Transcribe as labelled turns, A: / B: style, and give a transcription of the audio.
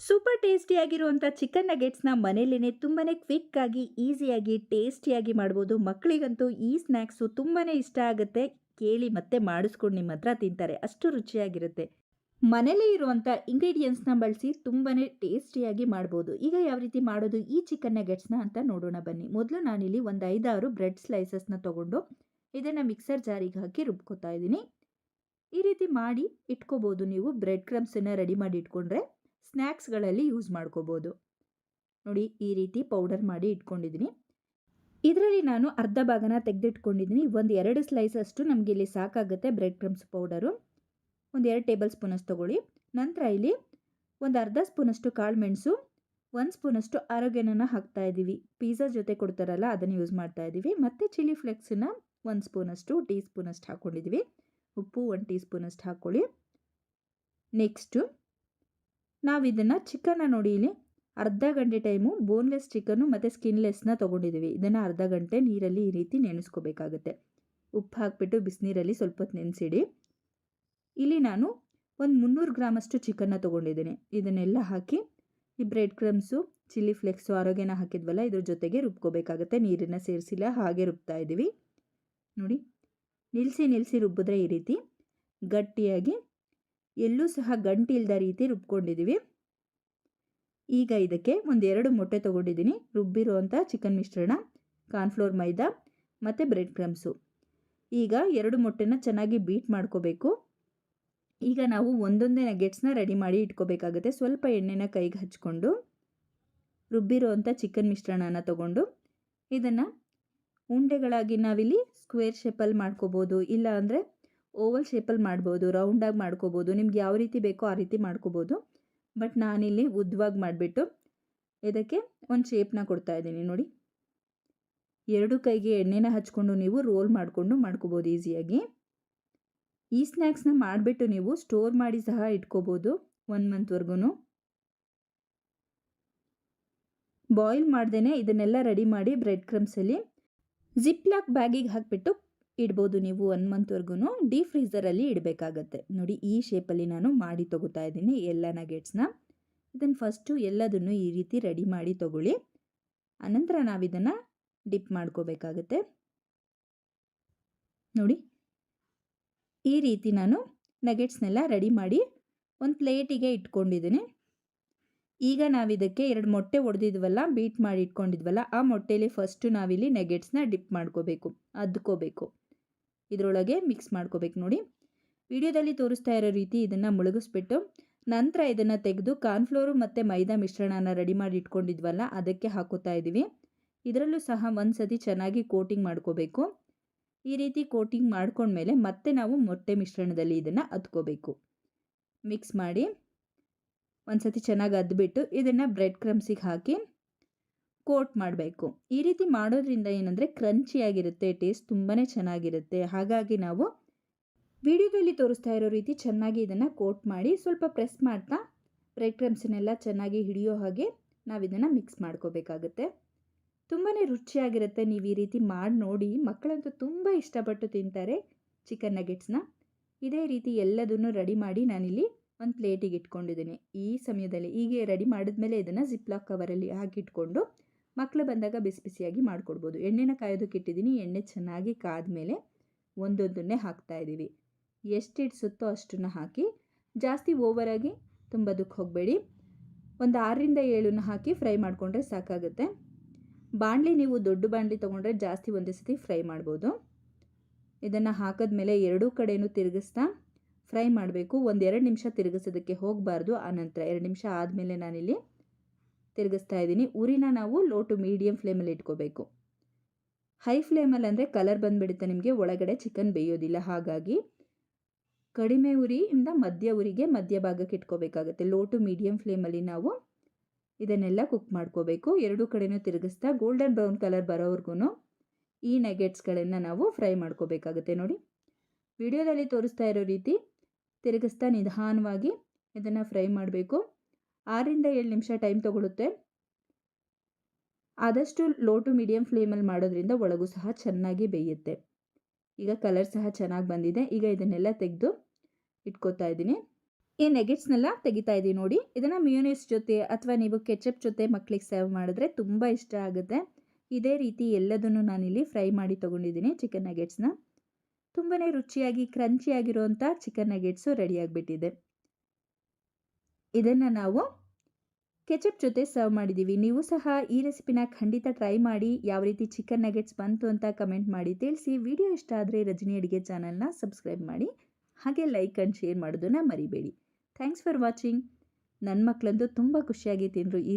A: Super ಟೇಸ್ಟಿಯಾಗಿರುವಂಥ chicken ನಗೆಟ್ಸ್ನ ಮನೇಲೇ ತುಂಬಾ ಕ್ವಿಕ್ಕಾಗಿ, ಈಸಿಯಾಗಿ, ಟೇಸ್ಟಿಯಾಗಿ ಮಾಡ್ಬೋದು. ಮಕ್ಕಳಿಗಂತೂ ಈ ಸ್ನ್ಯಾಕ್ಸು ತುಂಬಾ ಇಷ್ಟ ಆಗುತ್ತೆ. ಕೇಳಿ ಮತ್ತೆ ಮಾಡಿಸ್ಕೊಂಡು ನಿಮ್ಮ ಹತ್ರ ತಿಂತಾರೆ. ಅಷ್ಟು ರುಚಿಯಾಗಿರುತ್ತೆ. ಮನೇಲೇ ಇರುವಂಥ ಇಂಗ್ರೀಡಿಯೆಂಟ್ಸ್ನ ಬಳಸಿ ತುಂಬಾ ಟೇಸ್ಟಿಯಾಗಿ ಮಾಡ್ಬೋದು. ಈಗ ಯಾವ ರೀತಿ ಮಾಡೋದು ಈ ಚಿಕನ್ ನಗೆಟ್ಸ್ನ ಅಂತ ನೋಡೋಣ ಬನ್ನಿ. ಮೊದಲು ನಾನಿಲ್ಲಿ ಒಂದು ಐದಾರು ಬ್ರೆಡ್ ಸ್ಲೈಸಸ್ನ ತೊಗೊಂಡು ಇದನ್ನು ಮಿಕ್ಸರ್ ಜಾರಿಗೆ ಹಾಕಿ ರುಬ್ಕೋತಾ ಇದ್ದೀನಿ. ಈ ರೀತಿ ಮಾಡಿ ಇಟ್ಕೋಬೋದು ನೀವು. ಬ್ರೆಡ್ ಕ್ರಮ್ಸನ್ನು ರೆಡಿ ಮಾಡಿ ಇಟ್ಕೊಂಡ್ರೆ ಸ್ನ್ಯಾಕ್ಸ್ಗಳಲ್ಲಿ ಯೂಸ್ ಮಾಡ್ಕೋಬೋದು. ನೋಡಿ ಈ ರೀತಿ ಪೌಡರ್ ಮಾಡಿ ಇಟ್ಕೊಂಡಿದ್ದೀನಿ. ಇದರಲ್ಲಿ ನಾನು ಅರ್ಧ ಭಾಗನ ತೆಗೆದಿಟ್ಕೊಂಡಿದ್ದೀನಿ. ಒಂದು ಎರಡು ಸ್ಲೈಸ್ ಅಷ್ಟು ನಮಗೆ ಇಲ್ಲಿ ಸಾಕಾಗುತ್ತೆ ಬ್ರೆಡ್ ಕ್ರಮ್ಸ್ ಪೌಡರು. ಒಂದು ಎರಡು ಟೇಬಲ್ ಸ್ಪೂನಷ್ಟು ತೊಗೊಳ್ಳಿ. ನಂತರ ಇಲ್ಲಿ ಒಂದು ಅರ್ಧ ಸ್ಪೂನಷ್ಟು ಕಾಳು ಮೆಣಸು, ಒಂದು ಸ್ಪೂನಷ್ಟು ಆರೋಗ್ಯನ ಹಾಕ್ತಾ ಇದ್ದೀವಿ ಪಿಜ್ಜಾ ಜೊತೆ ಕೊಡ್ತಾರಲ್ಲ ಅದನ್ನು ಯೂಸ್ ಮಾಡ್ತಾ ಇದ್ದೀವಿ ಮತ್ತು ಚಿಲ್ಲಿ ಫ್ಲೆಕ್ಸನ್ನ ಒಂದು ಸ್ಪೂನಷ್ಟು, ಟೀ ಸ್ಪೂನಷ್ಟು ಹಾಕ್ಕೊಂಡಿದ್ದೀವಿ ಉಪ್ಪು ಒಂದು ಟೀ ಸ್ಪೂನಷ್ಟು ಹಾಕ್ಕೊಳ್ಳಿ ನೆಕ್ಸ್ಟು ನಾವು ಇದನ್ನು ಚಿಕನ್ನ ನೋಡಿ ಇಲ್ಲಿ ಅರ್ಧ ಗಂಟೆ ಟೈಮು ಬೋನ್ಲೆಸ್ ಚಿಕನ್ನು ಮತ್ತು ಸ್ಕಿನ್ಲೆಸ್ನ ತೊಗೊಂಡಿದ್ದೀವಿ ಇದನ್ನು ಅರ್ಧ ಗಂಟೆ ನೀರಲ್ಲಿ ಈ ರೀತಿ ನೆನೆಸ್ಕೋಬೇಕಾಗುತ್ತೆ. ಉಪ್ಪು ಹಾಕಿಬಿಟ್ಟು ಬಿಸಿನೀರಲ್ಲಿ ಸ್ವಲ್ಪ ಹೊತ್ತು ನೆನೆಸಿಡಿ. ಇಲ್ಲಿ ನಾನು ಒಂದು ಮುನ್ನೂರು ಗ್ರಾಮಷ್ಟು ಚಿಕನ್ನ ತೊಗೊಂಡಿದ್ದೀನಿ. ಇದನ್ನೆಲ್ಲ ಹಾಕಿ ಈ ಬ್ರೆಡ್ ಕ್ರಮ್ಸು ಚಿಲ್ಲಿ ಫ್ಲೆಕ್ಸು ಆರೋಗ್ಯನ ಹಾಕಿದ್ವಲ್ಲ, ಇದ್ರ ಜೊತೆಗೆ ರುಬ್ಕೋಬೇಕಾಗುತ್ತೆ. ನೀರನ್ನು ಸೇರಿಸಿಲ್ಲ, ಹಾಗೆ ರುಬ್ತಾ ಇದ್ದೀವಿ ನೋಡಿ ನಿಲ್ಲಿಸಿ ನಿಲ್ಲಿಸಿ ರುಬ್ಬಿದ್ರೆ ಈ ರೀತಿ ಗಟ್ಟಿಯಾಗಿ ಎಲ್ಲೂ ಸಹ ಗಂಟಿಲ್ದ ರೀತಿ ರುಬ್ಕೊಂಡಿದ್ದೀವಿ. ಈಗ ಇದಕ್ಕೆ ಒಂದೆರಡು ಮೊಟ್ಟೆ ತೊಗೊಂಡಿದ್ದೀನಿ. ರುಬ್ಬಿರುವಂಥ ಚಿಕನ್ ಮಿಶ್ರಣ ಕಾರ್ನ್ಫ್ಲೋರ್ ಮೈದಾ ಮತ್ತು ಬ್ರೆಡ್ ಕ್ರಮ್ಸು ಈಗ ಎರಡು ಮೊಟ್ಟೆನ ಚೆನ್ನಾಗಿ ಬೀಟ್ ಮಾಡ್ಕೋಬೇಕು. ಈಗ ನಾವು ಒಂದೊಂದೇ ನಗೆಟ್ಸ್ನ ರೆಡಿ ಮಾಡಿ ಇಟ್ಕೋಬೇಕಾಗುತ್ತೆ. ಸ್ವಲ್ಪ ಎಣ್ಣೆನ ಕೈಗೆ ಹಚ್ಕೊಂಡು ರುಬ್ಬಿರುವಂಥ ಚಿಕನ್ ಮಿಶ್ರಣನ ತಗೊಂಡು ಇದನ್ನು ಉಂಡೆಗಳಾಗಿ ನಾವಿಲ್ಲಿ ಸ್ಕ್ವೇರ್ ಶೇಪಲ್ಲಿ ಮಾಡ್ಕೋಬೋದು. ಇಲ್ಲ ಅಂದರೆ ಓವಲ್ ಶೇಪಲ್ಲಿ ಮಾಡ್ಬೋದು, ರೌಂಡಾಗಿ ಮಾಡ್ಕೋಬೋದು, ನಿಮ್ಗೆ ಯಾವ ರೀತಿ ಬೇಕೋ ಆ ರೀತಿ ಮಾಡ್ಕೋಬೋದು. ಬಟ್ ನಾನಿಲ್ಲಿ ಉದ್ದವಾಗಿ ಮಾಡಿಬಿಟ್ಟು ಇದಕ್ಕೆ ಒಂದು ಶೇಪ್ನ ಕೊಡ್ತಾ ಇದ್ದೀನಿ ನೋಡಿ. ಎರಡು ಕೈಗೆ ಎಣ್ಣೆನ ಹಚ್ಕೊಂಡು ನೀವು ರೋಲ್ ಮಾಡಿಕೊಂಡು ಮಾಡ್ಕೋಬೋದು ಈಸಿಯಾಗಿ. ಈ ಸ್ನ್ಯಾಕ್ಸ್ನ ಮಾಡಿಬಿಟ್ಟು ನೀವು ಸ್ಟೋರ್ ಮಾಡಿ ಸಹ ಇಟ್ಕೋಬೋದು ಒನ್ ಮಂತ್ವರೆಗೂ ಬಾಯ್ಲ್ ಮಾಡ್ದೇ ಇದನ್ನೆಲ್ಲ ರೆಡಿ ಮಾಡಿ ಬ್ರೆಡ್ ಕ್ರಮ್ಸಲ್ಲಿ. ಜಿಪ್ ಲಾಕ್ ಬ್ಯಾಗಿಗೆ ಹಾಕಿಬಿಟ್ಟು ಇಡ್ಬೋದು ನೀವು ಒನ್ ಮಂತ್ವರೆಗೂ ಡೀಪ್ ಫ್ರೀಸರಲ್ಲಿ ಇಡಬೇಕಾಗತ್ತೆ. ನೋಡಿ, ಈ ಶೇಪಲ್ಲಿ ನಾನು ಮಾಡಿ ತೊಗೋತಾ ಇದ್ದೀನಿ ಎಲ್ಲ ನಗೆಟ್ಸ್ನ ಇದನ್ನು ಫಸ್ಟು ಎಲ್ಲದನ್ನು ಈ ರೀತಿ ರೆಡಿ ಮಾಡಿ ತೊಗೊಳ್ಳಿ. ಅನಂತರ ನಾವು ಇದನ್ನು ಡಿಪ್ ಮಾಡ್ಕೋಬೇಕಾಗತ್ತೆ. ನೋಡಿ, ಈ ರೀತಿ ನಾನು ನಗೆಟ್ಸ್ನೆಲ್ಲ ರೆಡಿ ಮಾಡಿ ಒಂದು ಪ್ಲೇಟಿಗೆ ಇಟ್ಕೊಂಡಿದ್ದೀನಿ. ಈಗ ನಾವಿದಕ್ಕೆ ಎರಡು ಮೊಟ್ಟೆ ಒಡೆದಿದ್ವಲ್ಲ ಬೀಟ್ ಮಾಡಿ ಇಟ್ಕೊಂಡಿದ್ವಲ್ಲ, ಆ ಮೊಟ್ಟೆಯಲ್ಲಿ ಫಸ್ಟು ನಾವಿಲ್ಲಿ ನೆಗೆಟ್ಸ್ನ ಡಿಪ್ ಮಾಡ್ಕೋಬೇಕು, ಅದ್ಕೋಬೇಕು. ಇದರೊಳಗೆ ಮಿಕ್ಸ್ ಮಾಡ್ಕೋಬೇಕು ನೋಡಿ. ವಿಡಿಯೋದಲ್ಲಿ ತೋರಿಸ್ತಾ ಇರೋ ರೀತಿ ಇದನ್ನು ಮುಳುಗಿಸ್ಬಿಟ್ಟು ನಂತರ ಇದನ್ನು ತೆಗೆದು ಕಾರ್ನ್ಫ್ಲೋರು ಮತ್ತು ಮೈದಾ ಮಿಶ್ರಣನ ರೆಡಿ ಮಾಡಿ ಇಟ್ಕೊಂಡಿದ್ವಲ್ಲ, ಅದಕ್ಕೆ ಹಾಕೋತಾ ಇದ್ದೀವಿ ಇದರಲ್ಲೂ ಸಹ ಒಂದು ಸತಿ ಚೆನ್ನಾಗಿ ಕೋಟಿಂಗ್ ಮಾಡ್ಕೋಬೇಕು. ಈ ರೀತಿ ಕೋಟಿಂಗ್ ಮಾಡ್ಕೊಂಡ್ಮೇಲೆ ಮತ್ತೆ ನಾವು ಮೊಟ್ಟೆ ಮಿಶ್ರಣದಲ್ಲಿ ಇದನ್ನು ಅದ್ಕೋಬೇಕು ಮಿಕ್ಸ್ ಮಾಡಿ ಒಂದು ಸತಿ ಚೆನ್ನಾಗಿ ಅದ್ಬಿಟ್ಟು ಇದನ್ನು ಬ್ರೆಡ್ ಕ್ರಮ್ಸಿಗೆ ಹಾಕಿ ಕೋಟ್ ಮಾಡಬೇಕು. ಈ ರೀತಿ ಮಾಡೋದ್ರಿಂದ ಏನಂದರೆ ಕ್ರಂಚಿಯಾಗಿರುತ್ತೆ ಟೇಸ್ಟ್ ತುಂಬಾ ಚೆನ್ನಾಗಿರುತ್ತೆ. ಹಾಗಾಗಿ ನಾವು ವಿಡಿಯೋದಲ್ಲಿ ತೋರಿಸ್ತಾ ಇರೋ ರೀತಿ ಚೆನ್ನಾಗಿ ಇದನ್ನು ಕೋಟ್ ಮಾಡಿ ಸ್ವಲ್ಪ ಪ್ರೆಸ್ ಮಾಡ್ತಾ ಬ್ರೆಡ್ ಕ್ರಮ್ಸನ್ನೆಲ್ಲ ಚೆನ್ನಾಗಿ ಹಿಡಿಯೋ ಹಾಗೆ ನಾವು ಇದನ್ನು ಮಿಕ್ಸ್ ಮಾಡ್ಕೋಬೇಕಾಗುತ್ತೆ. ತುಂಬಾ ರುಚಿಯಾಗಿರುತ್ತೆ. ನೀವು ಈ ರೀತಿ ಮಾಡಿ ನೋಡಿ. ಮಕ್ಕಳಂತೂ ತುಂಬ ಇಷ್ಟಪಟ್ಟು ತಿಂತಾರೆ ಚಿಕನ್ ನಗೆಟ್ಸ್ನ ಇದೇ ರೀತಿ ಎಲ್ಲದನ್ನು ರೆಡಿ ಮಾಡಿ ನಾನಿಲ್ಲಿ ಒಂದು ಪ್ಲೇಟಿಗೆ ಇಟ್ಕೊಂಡಿದ್ದೀನಿ. ಈ ಸಮಯದಲ್ಲಿ ಹೀಗೆ ರೆಡಿ ಮಾಡಿದ್ಮೇಲೆ ಇದನ್ನು ಜಿಪ್ಲಾಕ್ ಕವರಲ್ಲಿ ಹಾಕಿಟ್ಕೊಂಡು ಮಕ್ಕಳು ಬಂದಾಗ ಬಿಸಿ ಬಿಸಿಯಾಗಿ ಮಾಡಿಕೊಡ್ಬೋದು. ಎಣ್ಣೆನ ಕಾಯೋದಕ್ಕೆ ಇಟ್ಟಿದ್ದೀನಿ. ಎಣ್ಣೆ ಚೆನ್ನಾಗಿ ಕಾದ್ಮೇಲೆ ಒಂದೊಂದನ್ನೇ ಹಾಕ್ತಾ ಇದ್ದೀವಿ. ಎಷ್ಟು ಇಡ್ಸುತ್ತೋ ಅಷ್ಟನ್ನು ಹಾಕಿ, ಜಾಸ್ತಿ ಓವರಾಗಿ ತುಂಬೋದಕ್ಕೆ ಹೋಗಬೇಡಿ. ಒಂದು ಆರರಿಂದ ಏಳನ್ನ ಹಾಕಿ ಫ್ರೈ ಮಾಡಿಕೊಂಡ್ರೆ ಸಾಕಾಗುತ್ತೆ. ಬಾಣಲಿ ನೀವು ದೊಡ್ಡ ಬಾಣಲಿ ತೊಗೊಂಡ್ರೆ ಜಾಸ್ತಿ ಒಂದೇ ಸತಿ ಫ್ರೈ ಮಾಡ್ಬೋದು. ಇದನ್ನು ಹಾಕಿದ್ಮೇಲೆ ಎರಡೂ ಕಡೆಯೂ ತಿರುಗಿಸ್ತಾ ಫ್ರೈ ಮಾಡಬೇಕು. ಒಂದೆರಡು ನಿಮಿಷ ತಿರುಗಿಸೋದಕ್ಕೆ ಹೋಗಬಾರ್ದು. ಆನಂತರ ಎರಡು ನಿಮಿಷ ಆದಮೇಲೆ ನಾನಿಲ್ಲಿ ತಿರುಗಿಸ್ತಾ ಇದ್ದೀನಿ. ಉರಿನ ನಾವು ಲೋ ಟು ಮೀಡಿಯಂ ಫ್ಲೇಮಲ್ಲಿ ಇಟ್ಕೋಬೇಕು. ಹೈ ಫ್ಲೇಮಲ್ಲಿ ಅಂದರೆ ಕಲರ್ ಬಂದುಬಿಡುತ್ತೆ ನಿಮಗೆ, ಒಳಗಡೆ ಚಿಕನ್ ಬೇಯೋದಿಲ್ಲ. ಹಾಗಾಗಿ ಕಡಿಮೆ ಉರಿಯಿಂದ ಮಧ್ಯ ಉರಿಗೆ ಮಧ್ಯ ಭಾಗಕ್ಕೆ ಇಟ್ಕೋಬೇಕಾಗುತ್ತೆ. ಲೋ ಟು ಮೀಡಿಯಮ್ ಫ್ಲೇಮಲ್ಲಿ ನಾವು ಇದನ್ನೆಲ್ಲ ಕುಕ್ ಮಾಡ್ಕೋಬೇಕು. ಎರಡೂ ಕಡೆಯೂ ತಿರುಗಿಸ್ತಾ ಗೋಲ್ಡನ್ ಬ್ರೌನ್ ಕಲರ್ ಬರೋವರೆಗೂ ಈ ನೆಗೆಟ್ಸ್ಗಳನ್ನು ನಾವು ಫ್ರೈ ಮಾಡ್ಕೋಬೇಕಾಗುತ್ತೆ ನೋಡಿ. ವಿಡಿಯೋದಲ್ಲಿ ತೋರಿಸ್ತಾ ಇರೋ ರೀತಿ ತಿರುಗಿಸ್ತಾ ನಿಧಾನವಾಗಿ ಇದನ್ನು ಫ್ರೈ ಮಾಡಬೇಕು. ಆರಿಂದ ಏಳು ನಿಮಿಷ ಟೈಮ್ ತೊಗೊಳುತ್ತೆ. ಆದಷ್ಟು ಲೋ ಟು ಮೀಡಿಯಂ ಫ್ಲೇಮಲ್ಲಿ ಮಾಡೋದ್ರಿಂದ ಒಳಗೂ ಸಹ ಚೆನ್ನಾಗಿ ಬೇಯುತ್ತೆ. ಈಗ ಕಲರ್ ಸಹ ಚೆನ್ನಾಗಿ ಬಂದಿದೆ. ಈಗ ಇದನ್ನೆಲ್ಲ ತೆಗೆದು ಇಟ್ಕೋತಾ ಇದ್ದೀನಿ. ಈ ನೆಗೆಟ್ಸ್ನೆಲ್ಲ ತೆಗಿತಾ ಇದ್ದೀವಿ ನೋಡಿ. ಇದನ್ನು ಮ್ಯೂನಿಸ್ ಜೊತೆ ಅಥವಾ ನೀವು ಕೆಚಪ್ ಜೊತೆ ಮಕ್ಕಳಿಗೆ ಸರ್ವ್ ಮಾಡಿದ್ರೆ ತುಂಬ ಇಷ್ಟ ಆಗುತ್ತೆ. ಇದೇ ರೀತಿ ಎಲ್ಲದನ್ನು ನಾನಿಲ್ಲಿ ಫ್ರೈ ಮಾಡಿ ತೊಗೊಂಡಿದ್ದೀನಿ ಚಿಕನ್ ನಗೆಟ್ಸ್ನ ತುಂಬಾ ರುಚಿಯಾಗಿ ಕ್ರಂಚಿಯಾಗಿರುವಂಥ ಚಿಕನ್ ನಗೆಟ್ಸು ರೆಡಿಯಾಗಿಬಿಟ್ಟಿದೆ ಇದನ್ನು ನಾವು ಕೆಚಪ್ ಜೊತೆ ಸರ್ವ್ ಮಾಡಿದ್ದೀವಿ ನೀವು ಸಹ ಈ ರೆಸಿಪಿನ ಖಂಡಿತ ಟ್ರೈ ಮಾಡಿ, ಯಾವ ರೀತಿ ಚಿಕನ್ ನಗೆಟ್ಸ್ ಬಂತು ಅಂತ ಕಮೆಂಟ್ ಮಾಡಿ ತಿಳಿಸಿ. ವಿಡಿಯೋ ಇಷ್ಟ ಆದರೆ ರಜನಿ ಅಡುಗೆ ಚಾನಲ್ನ ಸಬ್ಸ್ಕ್ರೈಬ್ ಮಾಡಿ. ಹಾಗೆ ಲೈಕ್ ಆ್ಯಂಡ್ ಶೇರ್ ಮಾಡೋದನ್ನು ಮರಿಬೇಡಿ. Thanks for watching. ನನ್ನ ಮಕ್ಕಳಂತೂ ತುಂಬ ಖುಷಿಯಾಗಿ ತಿಂದರು ಈ